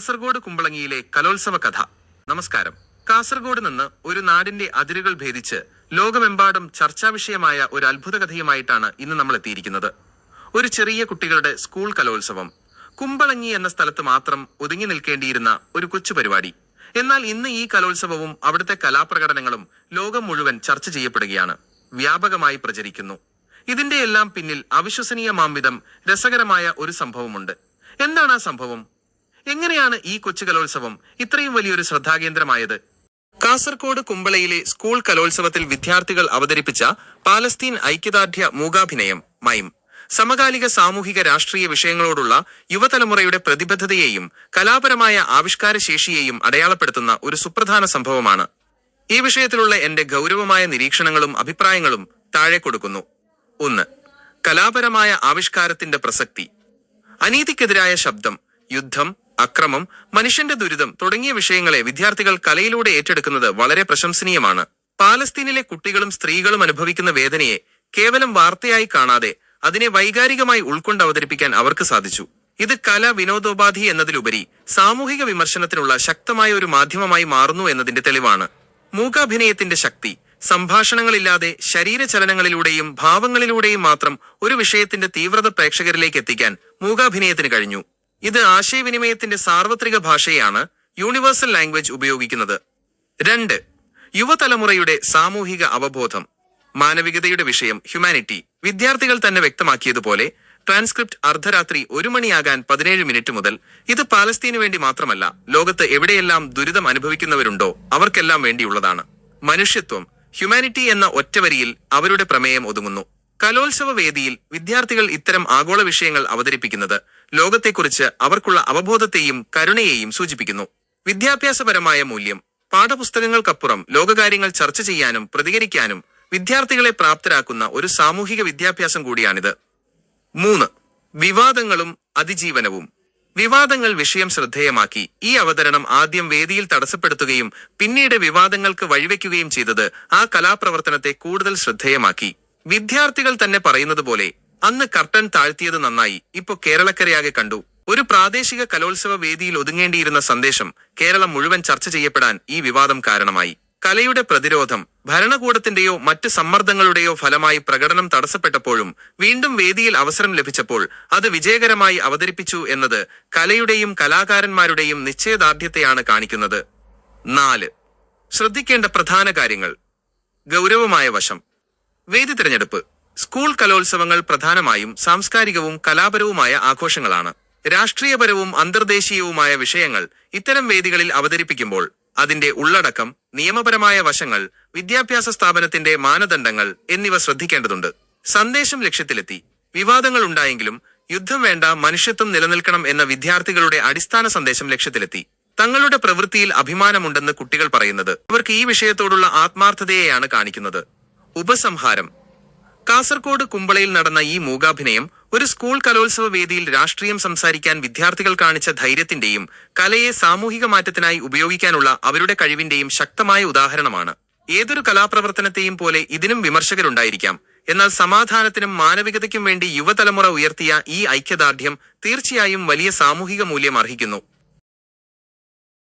കാസർഗോഡ് കുമ്പളങ്ങിയിലെ കലോത്സവ കഥ. നമസ്കാരം. കാസർഗോഡ് നിന്ന് ഒരു നാടിന്റെ അതിരുകൾ ഭേദിച്ച് ലോകമെമ്പാടും ചർച്ചാ വിഷയമായ ഒരു അത്ഭുത കഥയുമായിട്ടാണ് ഇന്ന് നമ്മൾ എത്തിയിരിക്കുന്നത്. ഒരു ചെറിയ കുട്ടികളുടെ സ്കൂൾ കലോത്സവം കുമ്പളങ്ങി എന്ന സ്ഥലത്ത് മാത്രം ഒതുങ്ങി നിൽക്കേണ്ടിയിരുന്ന ഒരു കൊച്ചു പരിപാടി. എന്നാൽ ഇന്ന് ഈ കലോത്സവവും അവിടുത്തെ കലാപ്രകടനങ്ങളും ലോകം മുഴുവൻ ചർച്ച ചെയ്യപ്പെടുകയാണ്. വ്യാപകമായി പ്രചരിക്കുന്നു. ഇതിന്റെ എല്ലാം പിന്നിൽ അവിശ്വസനീയമാംവിധം രസകരമായ ഒരു സംഭവമുണ്ട്. എന്താണ് ആ സംഭവം? എങ്ങനെയാണ് ഈ കൊച്ചു കലോത്സവം ഇത്രയും വലിയൊരു ശ്രദ്ധാകേന്ദ്രമായത്? കാസർകോട് കുമ്പളയിലെ സ്കൂൾ കലോത്സവത്തിൽ വിദ്യാർത്ഥികൾ അവതരിപ്പിച്ച പാലസ്തീൻ ഐക്യദാർഢ്യ മൂകാഭിനയം മൈം. സമകാലിക സാമൂഹിക രാഷ്ട്രീയ വിഷയങ്ങളോടുള്ള യുവതലമുറയുടെ പ്രതിബദ്ധതയെയും കലാപരമായ ആവിഷ്കാര ശേഷിയെയും അടയാളപ്പെടുത്തുന്ന ഒരു സുപ്രധാന സംഭവമാണ്. ഈ വിഷയത്തിലുള്ള എന്റെ ഗൗരവമായ നിരീക്ഷണങ്ങളും അഭിപ്രായങ്ങളും താഴെ കൊടുക്കുന്നു. ഒന്ന്. കലാപരമായ ആവിഷ്കാരത്തിന്റെ പ്രസക്തി. അനീതിക്കെതിരായ ശബ്ദം യുദ്ധം അക്രമം മനുഷ്യന്റെ ദുരിതം തുടങ്ങിയ വിഷയങ്ങളെ വിദ്യാർത്ഥികൾ കലയിലൂടെ ഏറ്റെടുക്കുന്നത് വളരെ പ്രശംസനീയമാണ്. പാലസ്തീനിലെ കുട്ടികളും സ്ത്രീകളും അനുഭവിക്കുന്ന വേദനയെ കേവലം വാർത്തയായി കാണാതെ അതിനെ വൈകാരികമായി ഉൾക്കൊണ്ട് അവതരിപ്പിക്കാൻ അവർക്ക് സാധിച്ചു. ഇത് കല വിനോദോപാധി എന്നതിലുപരി സാമൂഹിക വിമർശനത്തിനുള്ള ശക്തമായ ഒരു മാധ്യമമായി മാറുന്നു എന്നതിന്റെ തെളിവാണ്. മൂകാഭിനയത്തിന്റെ ശക്തി സംഭാഷണങ്ങളില്ലാതെ ശരീരചലനങ്ങളിലൂടെയും ഭാവങ്ങളിലൂടെയും മാത്രം ഒരു വിഷയത്തിന്റെ തീവ്രത പ്രേക്ഷകരിലേക്ക് എത്തിക്കാൻ മൂകാഭിനയത്തിന് കഴിഞ്ഞു. ഇത് ആശയവിനിമയത്തിന്റെ സാർവത്രിക ഭാഷയാണ് യൂണിവേഴ്സൽ ലാംഗ്വേജ് ഉപയോഗിക്കുന്നത്. രണ്ട് യുവതലമുറയുടെ സാമൂഹിക അവബോധം മാനവികതയുടെ വിഷയം ഹ്യൂമാനിറ്റി. വിദ്യാർത്ഥികൾ തന്നെ വ്യക്തമാക്കിയതുപോലെ ട്രാൻസ്ക്രിപ്റ്റ് അർദ്ധരാത്രി ഒരു മണിയാകാൻ പതിനേഴ് മിനിറ്റ് മുതൽ ഇത് പാലസ്തീനു വേണ്ടി മാത്രമല്ല ലോകത്ത് എവിടെയെല്ലാം ദുരിതം അനുഭവിക്കുന്നവരുണ്ടോ അവർക്കെല്ലാം വേണ്ടിയുള്ളതാണ്. മനുഷ്യത്വം ഹ്യൂമാനിറ്റി എന്ന ഒറ്റവരിയിൽ അവരുടെ പ്രമേയം ഒതുങ്ങുന്നു. കലോത്സവ വേദിയിൽ വിദ്യാർത്ഥികൾ ഇത്തരം ആഗോള വിഷയങ്ങൾ അവതരിപ്പിക്കുന്നത് ലോകത്തെക്കുറിച്ച് അവർക്കുള്ള അവബോധത്തെയും കരുണയെയും സൂചിപ്പിക്കുന്നു. വിദ്യാഭ്യാസപരമായ മൂല്യം പാഠപുസ്തകങ്ങൾക്കപ്പുറം ലോകകാര്യങ്ങൾ ചർച്ച ചെയ്യാനും പ്രതികരിക്കാനും വിദ്യാർത്ഥികളെ പ്രാപ്തരാക്കുന്ന ഒരു സാമൂഹിക വിദ്യാഭ്യാസം കൂടിയാണിത്. മൂന്ന് വിവാദങ്ങളും അതിജീവനവും. വിവാദങ്ങൾ വിഷയം ശ്രദ്ധേയമാക്കി. ഈ അവതരണം ആദ്യം വേദിയിൽ തടസ്സപ്പെടുത്തുകയും പിന്നീട് വിവാദങ്ങൾക്ക് വഴിവെക്കുകയും ചെയ്തത് ആ കലാപ്രവർത്തനത്തെ കൂടുതൽ ശ്രദ്ധേയമാക്കി. വിദ്യാർത്ഥികൾ തന്നെ പറയുന്നത് പോലെ അന്ന് കർട്ടൻ താഴ്ത്തിയത് നന്നായി. ഇപ്പൊ കേരളക്കരയാകെ കണ്ടു. ഒരു പ്രാദേശിക കലോത്സവ വേദിയിൽ ഒതുങ്ങേണ്ടിയിരുന്ന സന്ദേശം കേരളം മുഴുവൻ ചർച്ച ചെയ്യപ്പെടാൻ ഈ വിവാദം കാരണമായി. കലയുടെ പ്രതിരോധം ഭരണകൂടത്തിന്റെയോ മറ്റ് സമ്മർദ്ദങ്ങളുടെയോ ഫലമായി പ്രകടനം തടസ്സപ്പെട്ടപ്പോഴും വീണ്ടും വേദിയിൽ അവസരം ലഭിച്ചപ്പോൾ അത് വിജയകരമായി അവതരിപ്പിച്ചു എന്നത് കലയുടെയും കലാകാരന്മാരുടെയും നിശ്ചയദാർഢ്യത്തെയാണ് കാണിക്കുന്നത്. നാല്. ശ്രദ്ധിക്കേണ്ട പ്രധാന കാര്യങ്ങൾ. ഗൗരവമായ വശം. വേദി തിരഞ്ഞെടുപ്പ്. സ്കൂൾ കലോത്സവങ്ങൾ പ്രധാനമായും സാംസ്കാരികവും കലാപരവുമായ ആഘോഷങ്ങളാണ്. രാഷ്ട്രീയപരവും അന്തർദേശീയവുമായ വിഷയങ്ങൾ ഇത്തരം വേദികളിൽ അവതരിപ്പിക്കുമ്പോൾ അതിന്റെ ഉള്ളടക്കം നിയമപരമായ വശങ്ങൾ വിദ്യാഭ്യാസ സ്ഥാപനത്തിന്റെ മാനദണ്ഡങ്ങൾ എന്നിവ ശ്രദ്ധിക്കേണ്ടതുണ്ട്. സന്ദേശം ലക്ഷ്യത്തിലെത്തി. വിവാദങ്ങൾ ഉണ്ടായെങ്കിലും യുദ്ധം വേണ്ട മനുഷ്യത്വം നിലനിൽക്കണം എന്ന വിദ്യാർത്ഥികളുടെ അടിസ്ഥാന സന്ദേശം ലക്ഷ്യത്തിലെത്തി. തങ്ങളുടെ പ്രവൃത്തിയിൽ അഭിമാനമുണ്ടെന്ന് കുട്ടികൾ പറയുന്നത്. അവർക്ക് ഈ വിഷയത്തോടുള്ള ആത്മാർത്ഥതയെയാണ് കാണിക്കുന്നത്. ഉപസംഹാരം. കാസർകോട് കുമ്പളയിൽ നടന്ന ഈ മൂകാഭിനയം ഒരു സ്കൂൾ കലോത്സവ വേദിയിൽ രാഷ്ട്രീയം സംസാരിക്കാൻ വിദ്യാർത്ഥികൾ കാണിച്ച ധൈര്യത്തിന്റെയും കലയെ സാമൂഹിക മാറ്റത്തിനായി ഉപയോഗിക്കാനുള്ള അവരുടെ കഴിവിന്റെയും ശക്തമായ ഉദാഹരണമാണ്. ഏതൊരു കലാപ്രവർത്തനത്തെയും പോലെ ഇതിനും വിമർശകരുണ്ടായിരിക്കാം. എന്നാൽ സമാധാനത്തിനും മാനവികതയ്ക്കും വേണ്ടി യുവതലമുറ ഉയർത്തിയ ഈ ഐക്യദാർഢ്യം തീർച്ചയായും വലിയ സാമൂഹിക മൂല്യം അർഹിക്കുന്നു.